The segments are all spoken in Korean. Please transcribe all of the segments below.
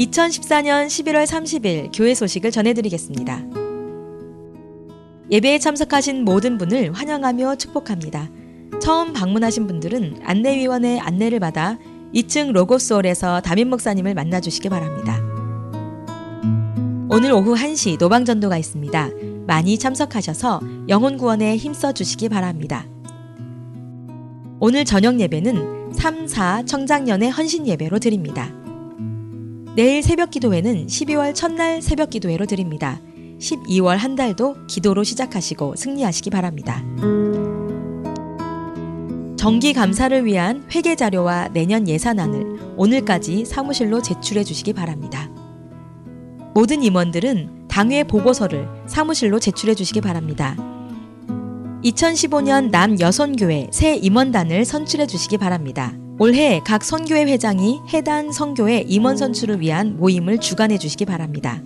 2014년 11월 30일 교회 소식을 전해드리겠습니다. 예배에 참석하신 모든 분을 환영하며 축복합니다. 처음 방문하신 분들은 안내위원의 안내를 받아 2층 로고스홀에서 담임 목사님을 만나 주시기 바랍니다. 오늘 오후 1시 노방전도가 있습니다. 많이 참석하셔서 영혼 구원에 힘써 주시기 바랍니다. 오늘 저녁 예배는 3, 4 청장년의 헌신 예배로 드립니다. 내일 새벽 기도회는 12월 첫날 새벽 기도회로 드립니다. 12월 한 달도 기도로 시작하시고 승리하시기 바랍니다. 정기 감사를 위한 회계 자료와 내년 예산안을 오늘까지 사무실로 제출해 주시기 바랍니다. 모든 임원들은 당회 보고서를 사무실로 제출해 주시기 바랍니다. 2015년 남여선교회 새 임원단을 선출해 주시기 바랍니다. 올해 각 선교회 회장이 해당 선교회 임원 선출을 위한 모임을 주관해 주시기 바랍니다.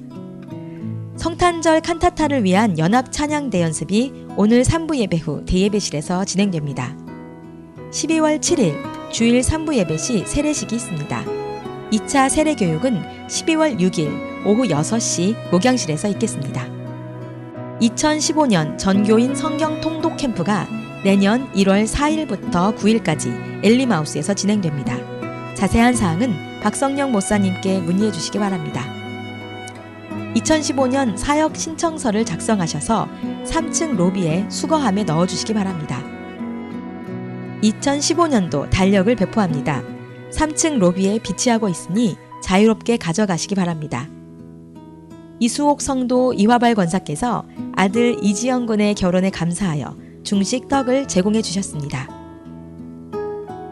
성탄절 칸타타를 위한 연합 찬양 대 연습이 오늘 3부 예배 후 대예배실에서 진행됩니다. 12월 7일 주일 3부 예배 시 세례식이 있습니다. 2차 세례 교육은 12월 6일 오후 6시 목양실에서 있겠습니다. 2015년 전교인 성경 통독 캠프가 내년 1월 4일부터 9일까지 엘리마우스에서 진행됩니다. 자세한 사항은 박성령 목사님께 문의해 주시기 바랍니다. 2015년 사역 신청서를 작성하셔서 3층 로비에 수거함에 넣어 주시기 바랍니다. 2015년도 달력을 배포합니다. 3층 로비에 비치하고 있으니 자유롭게 가져가시기 바랍니다. 이수옥 성도 이화발 권사께서 아들 이지영 군의 결혼에 감사하여 중식 떡을 제공해 주셨습니다.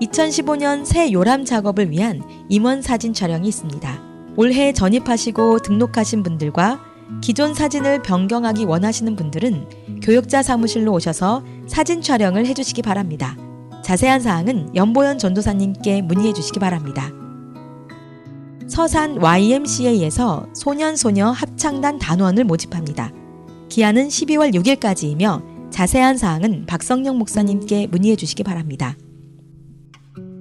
2015년 새 요람 작업을 위한 임원 사진 촬영이 있습니다. 올해 전입하시고 등록하신 분들과 기존 사진을 변경하기 원하시는 분들은 교육자 사무실로 오셔서 사진 촬영을 해주시기 바랍니다. 자세한 사항은 연보현 전도사님께 문의해 주시기 바랍니다. 서산 YMCA에서 소년소녀 합창단 단원을 모집합니다. 기한은 12월 6일까지이며 자세한 사항은 박성영 목사님께 문의해 주시기 바랍니다.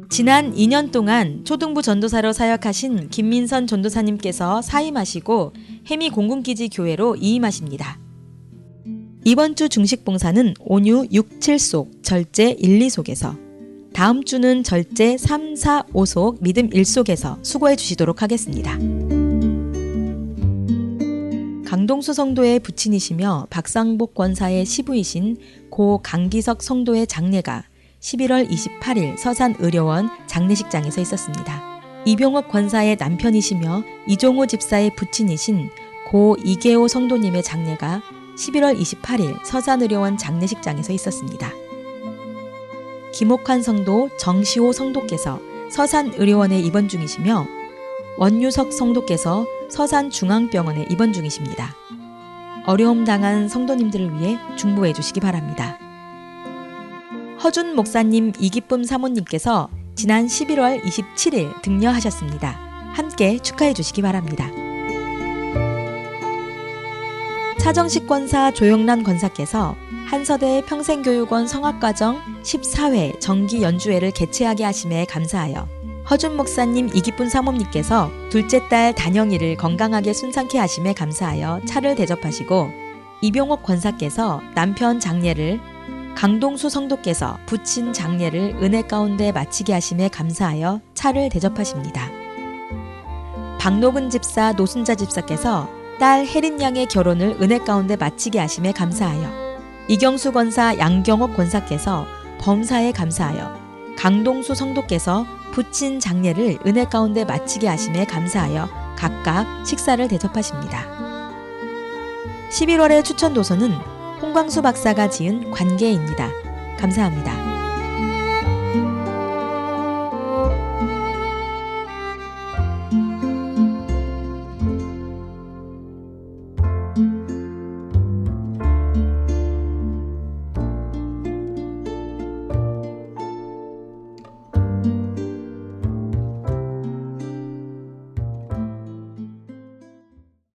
지난 2년 동안 초등부 전도사로 사역하신 김민선 전도사님께서 사임하시고 해미 공군기지 교회로 이임하십니다. 이번 주 중식 봉사는 온유 6, 7속 절제 1, 2속에서 다음 주는 절제 3, 4, 5속 믿음 1속에서 수고해 주시도록 하겠습니다. 강동수 성도의 부친이시며 박상복 권사의 시부이신 고 강기석 성도의 장례가 11월 28일 서산의료원 장례식장에서 있었습니다. 이병옥 권사의 남편이시며 이종호 집사의 부친이신 고 이계호 성도님의 장례가 11월 28일 서산의료원 장례식장에서 있었습니다. 김옥환 성도 정시호 성도께서 서산의료원에 입원 중이시며 원유석 성도께서 서산중앙병원에 입원 중이십니다. 어려움 당한 성도님들을 위해 중보해 주시기 바랍니다. 허준 목사님 이기쁨 사모님께서 지난 11월 27일 등려하셨습니다. 함께 축하해 주시기 바랍니다. 차정식 권사 조영란 권사께서 한서대 평생교육원 성악과정 14회 정기 연주회를 개최하게 하심에 감사하여 허준 목사님 이기쁜 사모님께서 둘째 딸 단영이를 건강하게 순산케 하심에 감사하여 차를 대접하시고 이병옥 권사께서 남편 장례를 강동수 성도께서 부친 장례를 은혜 가운데 마치게 하심에 감사하여 차를 대접하십니다. 박노근 집사 노순자 집사께서 딸 혜린 양의 결혼을 은혜 가운데 마치게 하심에 감사하여 이경수 권사 양경옥 권사께서 범사에 감사하여 강동수 성도께서 부친 장례를 은혜 가운데 마치게 하심에 감사하여 각각 식사를 대접하십니다. 11월의 추천 도서는 홍광수 박사가 지은 관계입니다. 감사합니다.